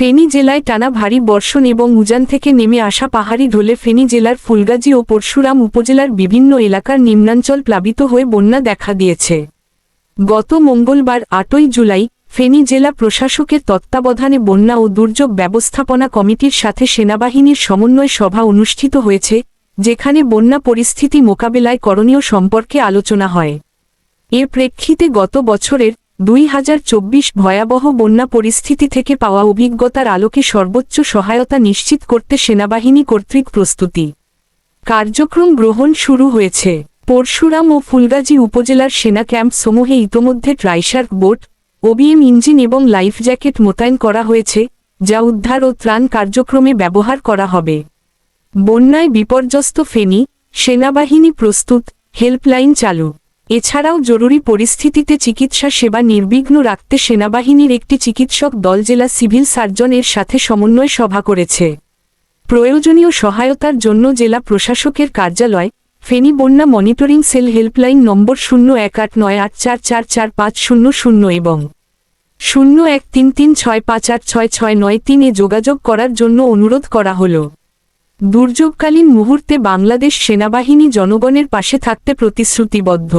ফেনী জেলায় টানা ভারী বর্ষণ এবং উজান থেকে নেমে আসা পাহাড়ি ঢলে ফেনী জেলার ফুলগাজী ও পরশুরাম উপজেলার বিভিন্ন এলাকার নিম্নাঞ্চল প্লাবিত হয়ে বন্যা দেখা দিয়েছে। গত মঙ্গলবার আটই জুলাই ফেনী জেলা প্রশাসকের তত্ত্বাবধানে বন্যা ও দুর্যোগ ব্যবস্থাপনা কমিটির সাথে সেনাবাহিনীর সমন্বয় সভা অনুষ্ঠিত হয়েছে, যেখানে বন্যা পরিস্থিতি মোকাবেলায় করণীয় সম্পর্কে আলোচনা হয়। এর প্রেক্ষিতে গত বছরের দুই হাজার চব্বিশ ভয়াবহ বন্যা পরিস্থিতি থেকে পাওয়া অভিজ্ঞতার আলোকে সর্বোচ্চ সহায়তা নিশ্চিত করতে সেনাবাহিনী কর্তৃক প্রস্তুতি। কার্যক্রম গ্রহণ শুরু হয়েছে। পরশুরাম ও ফুলগাজী উপজেলার সেনা ক্যাম্প সমূহে ইতোমধ্যে ট্রাইশার্ক বোট, ওবিএম ইঞ্জিন এবং লাইফ জ্যাকেট মোতায়েন করা হয়েছে, যা উদ্ধার ও ত্রাণ কার্যক্রমে ব্যবহার করা হবে। বন্যায় বিপর্যস্ত ফেনী, সেনাবাহিনী প্রস্তুত, হেল্পলাইন চালু। এছাড়াও জরুরি পরিস্থিতিতে চিকিৎসা সেবা নির্বিঘ্ন রাখতে সেনাবাহিনীর একটি চিকিৎসক দল জেলা সিভিল সার্জনের সাথে সমন্বয় সভা করেছে। প্রয়োজনীয় সহায়তার জন্য জেলা প্রশাসকের কার্যালয় ফেনী বন্যা মনিটরিং সেল হেল্পলাইন নম্বর শূন্য এক আট নয় আট চার চার চার পাঁচ শূন্য শূন্য এবং শূন্য এক তিন তিন ছয় পাঁচ আট ছয় ছয় নয় তিনে যোগাযোগ করার জন্য অনুরোধ করা হল। দুর্যোগকালীন মুহূর্তে বাংলাদেশ সেনাবাহিনী জনগণের পাশে থাকতে প্রতিশ্রুতিবদ্ধ।